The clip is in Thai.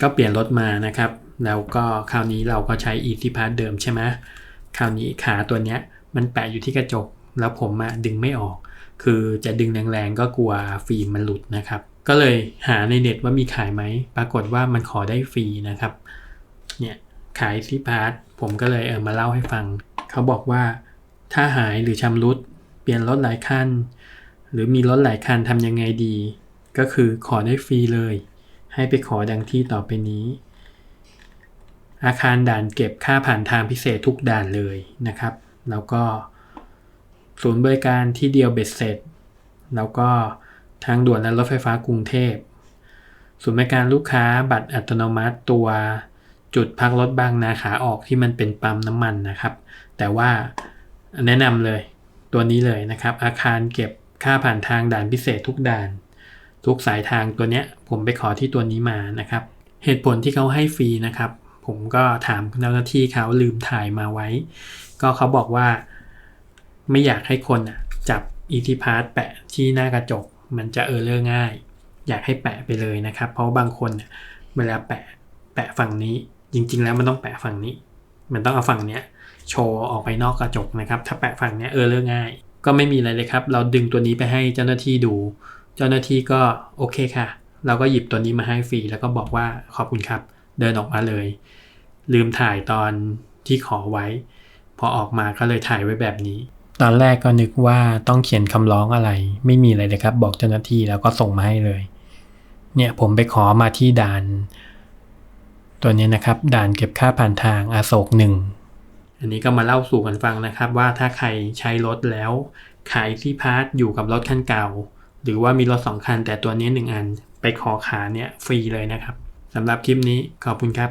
ก็เปลี่ยนรถมานะครับ แล้วก็คราวนี้เราก็ใช้ Easy Pass เดิมใช่ไหมคราวนี้ขาตัวเนี้ยมันแปะอยู่ที่กระจก แล้วผมอะดึงไม่ออก คือจะดึงแรงๆก็กลัวฟิล์มมันหลุดนะครับ ก็เลยหาในเน็ตว่ามีขายไหม ปรากฏว่ามันขอได้ฟรีนะครับ เนี่ยขายที่พาร์ทผมก็เลยเออมาเล่าให้ฟัง เขาบอกว่าถ้าหายหรือชำรุด เปลี่ยนรถหลายคัน หรือมีรถหลายคันทำยังไงดี ก็คือขอได้ฟรีเลย ให้ไปขอดังที่ต่อไปนี้ อาคารด่านเก็บค่าผ่านทางพิเศษทุกด่านเลยนะครับ แล้วก็ศูนย์บริการที่เดียวเบ็ดเสร็จ แล้วก็ทางด่วนและรถไฟฟ้ากรุงเทพ ศูนย์บริการลูกค้าบัตรอัตโนมัติตัวจุดพักรถบางนาขาออกที่มันเป็นปั๊มน้ำมันนะครับ แต่ว่าแนะนำเลยตัวนี้เลยนะครับ อาคารเก็บค่าผ่านทางด่านพิเศษทุกด่าน ทุกสายทางตัวเนี้ยผมไปขอที่ตัวนี้มานะครับ เหตุผลที่เขาให้ฟรีนะครับ ผมก็ถามเจ้าหน้าที่เขาลืมถ่ายมาไว้ ก็เขาบอกว่า ไม่อยากให้คนอะจับ e t p a s s แปะที่หน้ากระจก มันจะเออเลอร์ง่าย อยากให้แปะไปเลยนะครับ เพราะบางคนเนี่ยเวลาแปะแปะฝั่งนี้ จริง ๆ แล้วมันต้องแปะฝั่งนี้ มันต้องเอาฝั่งเนี้ยโชว์ออกไปนอกกระจกนะครับ ถ้าแปะฝั่งเนี้ยเออเลอร์ง่าย ก็ไม่มีอะไรเลยครับ เราดึงตัวนี้ไปให้เจ้าหน้าที่ดู เจ้าหน้าที่ก็โอเคค่ะ เราก็หยิบตัวนี้มาให้ฟรี แล้วก็บอกว่าขอบคุณครับ เดินออกมาเลย ลืมถ่ายตอนที่ขอไว้ พอออกมาก็เลยถ่ายไว้แบบนี้ ตอนแรกก็นึกว่าต้องเขียนคำร้องอะไร ไม่มีอะไรเลยครับ บอกเจ้าหน้าที่แล้วก็ส่งมาให้เลย เนี่ยผมไปขอมาที่ด่าน ตัวนี้นะครับ ด่านเก็บค่าผ่านทางอาโศกหนึ่งอันนี้ก็มาเล่าสู่กันฟังนะครับว่าถ้าใครใช้รถแล้วขายที่พาร์ทอยู่กับรถคันเก่า หรือว่ามีรถสองคันแต่ตัวนี้หนึ่งอัน ไปขอขาเนี่ยฟรีเลยนะครับสำหรับคลิปนี้ขอบคุณครับ